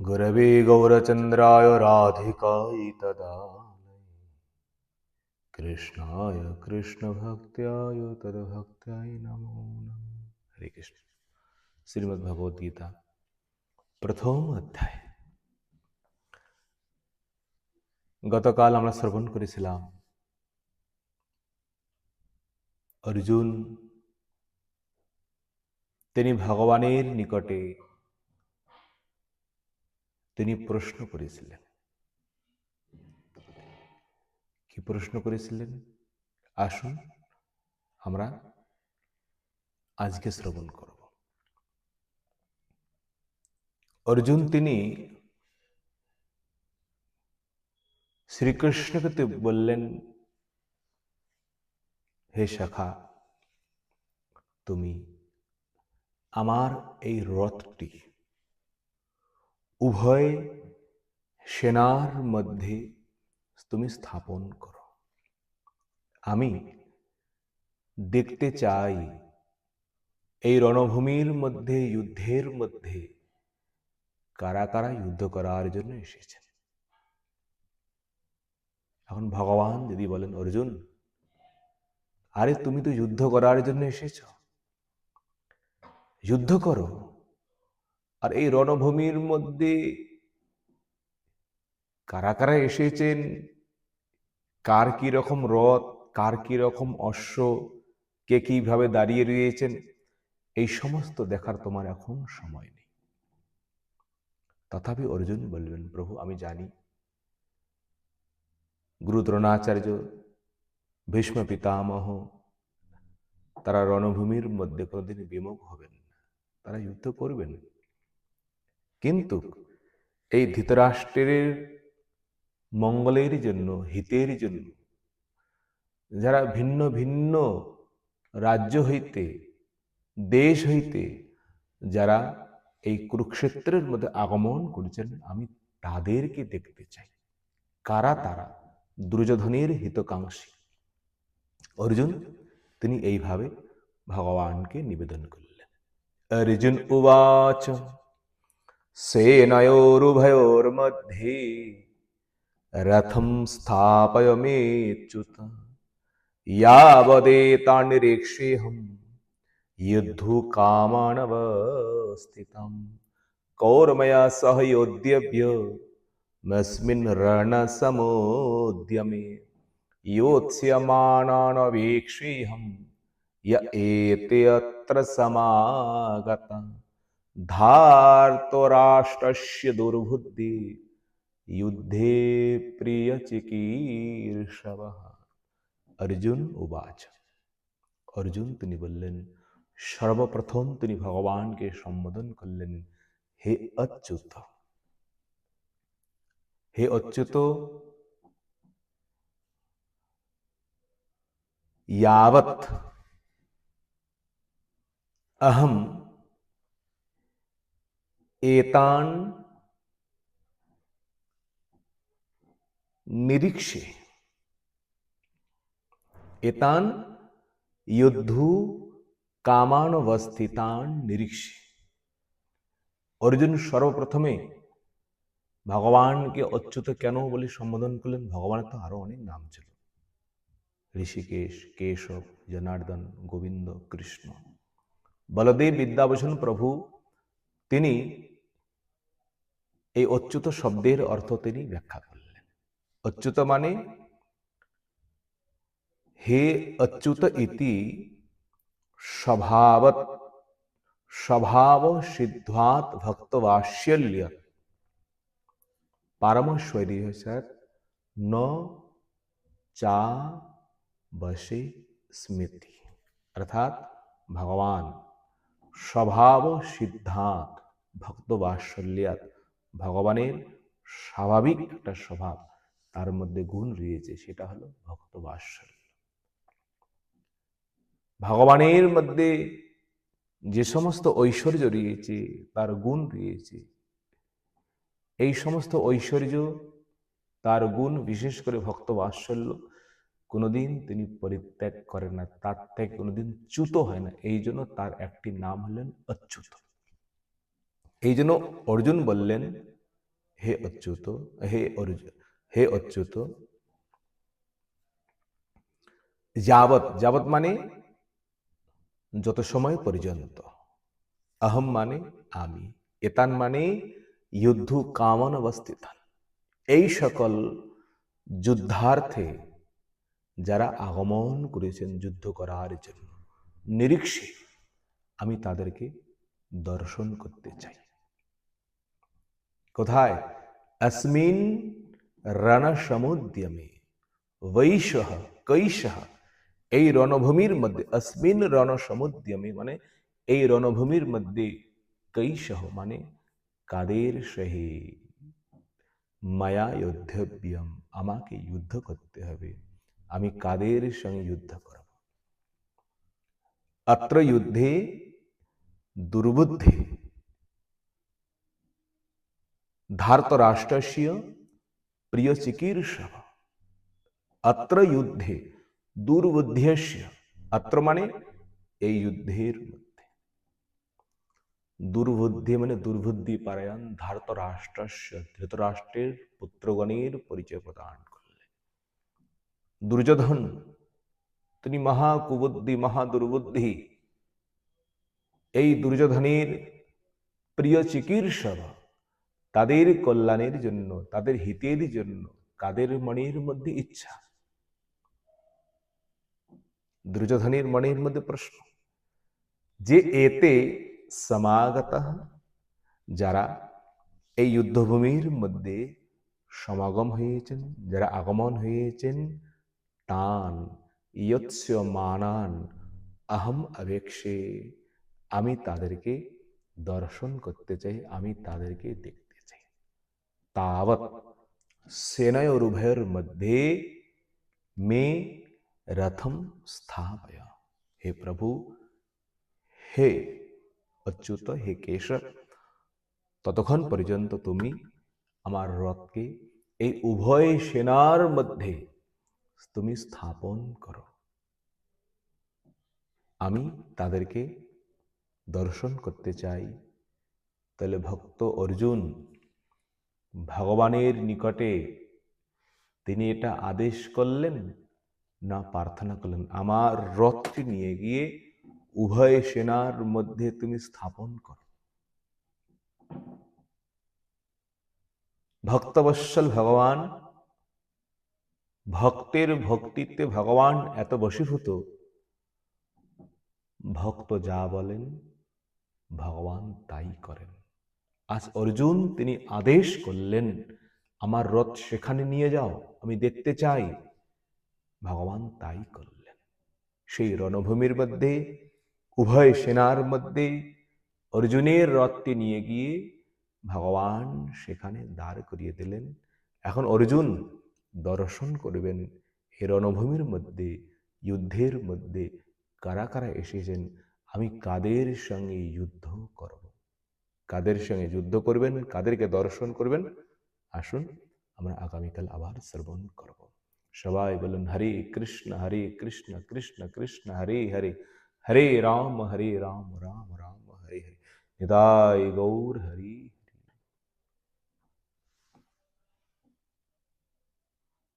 गुरवे गौरचन्द्राय राधिकाय तदालये কৃষ্ণায় কৃষ্ণ ভক্তায় তদ্ভক্তায় নমো নমঃ হরে কৃষ্ণ শ্রীমদ্ ভগবদ গীতা প্রথম অধ্যায় গতকাল আমরা শ্রবণ করেছিলাম অর্জুন তিনি ভগবানের নিকটে তিনি প্রশ্ন করেছিলেন। কি প্রশ্ন করেছিলেন? আসুন, আমরা আজকে শ্রবণ করব। অর্জুন তিনি শ্রীকৃষ্ণকে বললেন, হে শাখা, তুমি আমার এই রথটি উভয় সেনার মধ্যে তুমি স্থাপন করো। আমি দেখতে চাই এই রণভূমির মধ্যে, যুদ্ধের মধ্যে কারা কারা যুদ্ধ করার জন্য এসেছেন। এখন ভগবান যদি বলেন, অর্জুন, আরে তুমি তো যুদ্ধ করার জন্য এসেছ। যুদ্ধ করো। আর এই রণভূমির মধ্যে কারা কারা এসেছেন? কার কি রকম রথ, কার কি রকম অশ্ব, কে কীভাবে দাঁড়িয়ে রয়েছেন? এই সমস্ত দেখার তোমার এখন সময় নেই। তথাপি অর্জুন বলবেন, প্রভু, আমি জানি। গুরু দ্রোণাচার্য ভীষ্ম পিতামহ, তারা রণভূমির মধ্যে কোনোদিন বিমুখ হবেন না। তারা যুদ্ধ করবেন কিন্তু এই ধৃতরাষ্ট্রের মঙ্গলের জন্য, হিতের জন্য যারা ভিন্ন ভিন্ন রাজ্য হইতে, দেশ হইতে যারা এই কুরুক্ষেত্রের মধ্যে আগমন করেছেন, আমি তাদেরকে দেখতে চাই। কারা তারা? দুর্যোধনের হিতকাঙ্ক্ষী। অর্জুন, তিনি এইভাবে ভগবানকে নিবেদন করলেন। অর্জুন উবাচ। सेनयोरुभयोर्मध्ये रथं स्थापयमेत्युत यावदेतान्निरीक्षेऽहं युद्धु कामानवस्थितं कौर्मया सह योद्यव्यस्मिन् मस्मिन् रणसमोद्यमे। योत्स्यमानानवेक्ष्येऽहं य एते अत्र समागतम्। धार्तराष्ट्रस्य दुर्बुद्धि, युद्धे प्रिय चिकीर्षव अर्जुन उवाच। अर्जुन तिनि बोलें सर्वप्रथम तिनि भगवान के सम्बोधन कल्लन हे अच्युत। हे अच्युत, यावत अहम एतान् निरीक्षे এতান যুদ্ধু কামানবস্থিতান নিরীক্ষে অর্জুন সর্বপ্রথমে ভগবানকে অচ্যুত কেন বলে সম্বোধন করলেন ভগবানের তো আরো অনেক নাম ছিল ঋষিকেশ কেশব জনার্দন গোবিন্দ কৃষ্ণ বলদেব বিদ্যাভূষণ প্রভু তিনি এই অচ্যুত শব্দের অর্থ তিনি ব্যাখ্যা করলেন। অচ্যুত মানে হে অচ্যুত ইতি স্বভাবত স্বভাব সিদ্ধাত ভক্তবাৎসল্য। পারমশ্বরী স্যার, ন চা বসে স্মৃতি। অর্থাৎ ভগবান স্বভাব সিদ্ধাত ভক্তবাৎসল্যাত ভগবানের স্বাভাবিক একটা স্বভাব তার মধ্যে গুণ রয়েছে সেটা হলো ভক্ত বাৎসল্য ভগবানের মধ্যে যে সমস্ত ঐশ্বর্য রয়েছে তার গুণ রয়েছে। এই সমস্ত ঐশ্বর্য তার গুণ বিশেষ করে ভক্ত বাৎসল্য কোনোদিন তিনি পরিত্যাগ করেন না তার থেকে কোনোদিন চ্যুত হয় না। এই জন্য তার একটি নাম হলেন অচ্যুত। এই জন্য অর্জুন বললেন, হে অচ্যুত, হে অর্জুন হে অচ্যুত, যাবৎ যাবৎ মানে যত সময় পর্যন্ত। আহম মানে আমি, এতান মানে যুদ্ধ কামন অবস্থিতান। এই সকল যুদ্ধার্থে যারা আগমন করেছেন যুদ্ধ করার জন্য, নিরীক্ষে আমি তাদেরকে দর্শন করতে চাই। কোথায়? অস্মিন রানা সমুদ্যমে বৈশ কৈশ এই রণভূমির মধ্যে অস্মিন রণ মানে এই রণভূমির মধ্যে কৈশ মানে কাদের শহীদ মায়া যোদ্ধব্যম আমাকে যুদ্ধ করতে হবে। আমি কাদের সঙ্গে যুদ্ধ করব? অত্র যুদ্ধে দুর্বুদ্ধি ধার্তরাষ্ট্রস্য প্রিয় চিকিৎসক অত্র যুদ্ধে দুর্বুদ্ধ্যস্য অত্র মানে এই যুদ্ধের মধ্যে দুর্বুদ্ধি মানে দুর্বুদ্ধি পারায়ণ ধার্তরাষ্ট্রস্য ধৃতরাষ্ট্রের পুত্রগণের পরিচয় প্রদান করলেন দুর্যোধন তিনি মহা কুবুদ্ধি মহা দুর্বুদ্ধি এই দুর্যোধনের প্রিয় চিকিৎসক তাদের কল্যাণের জন্য, তাদের হিতের জন্য, কাদের মনের মধ্যে ইচ্ছা? দুর্যোধনের মনের মধ্যে প্রশ্ন। যে এতে সমাগত, যারা এই যুদ্ধভূমির মধ্যে সমাগম হয়েছেন, যারা আগমন হয়েছেন, তান মানান আহম অবেক্ষে আমি তাদেরকে দর্শন করতে চাই, আমি তাদেরকে দেখতে চাই তাবৎ সেনয়োরুভয়ের মধ্যে মে রথম স্থাপয় হে প্রভু হে অচ্যুত হে কেশব ততক্ষণ পর্যন্ত তুমি আমার রথকে এই উভয় সেনার মধ্যে তুমি স্থাপন করো আমি তাদেরকে দর্শন করতে চাই তাহলে ভক্ত অর্জুন ভগবানের নিকটে তিনি এটা আদেশ করলেন, না প্রার্থনা করলেন। আমার রথটি নিয়ে গিয়ে উভয় সেনার মধ্যে তুমি স্থাপন করো। ভক্তবৎসল ভগবান, ভক্তের ভক্তিত্বে ভগবান এত বশীভূত। ভক্ত যা বলেন, ভগবান তাই করেন। আজ অর্জুন তিনি আদেশ করলেন, আমার রথ সেখানে নিয়ে যাও, আমি দেখতে চাই। ভগবান তাই করলেন। সেই রণভূমির মধ্যে, উভয় সেনার মধ্যে অর্জুনের রথটি নিয়ে গিয়ে ভগবান সেখানে দাঁড় করিয়ে দিলেন। এখন অর্জুন দর্শন করবেন হে রণভূমির মধ্যে, যুদ্ধের মধ্যে কারা কারা এসেছেন, আমি কাদের সঙ্গে যুদ্ধ করব? কাদের সঙ্গে যুদ্ধ করবেন, কাদেরকে দর্শন করবেন, আসুন আমরা আগামীকাল আবার শ্রবণ করব। সবাই বলেন, হরে কৃষ্ণ হরে কৃষ্ণ কৃষ্ণ কৃষ্ণ, হরে হরে হরে রাম হরে রাম রাম রাম, হরে হরে। নিতাই গৌর, হরি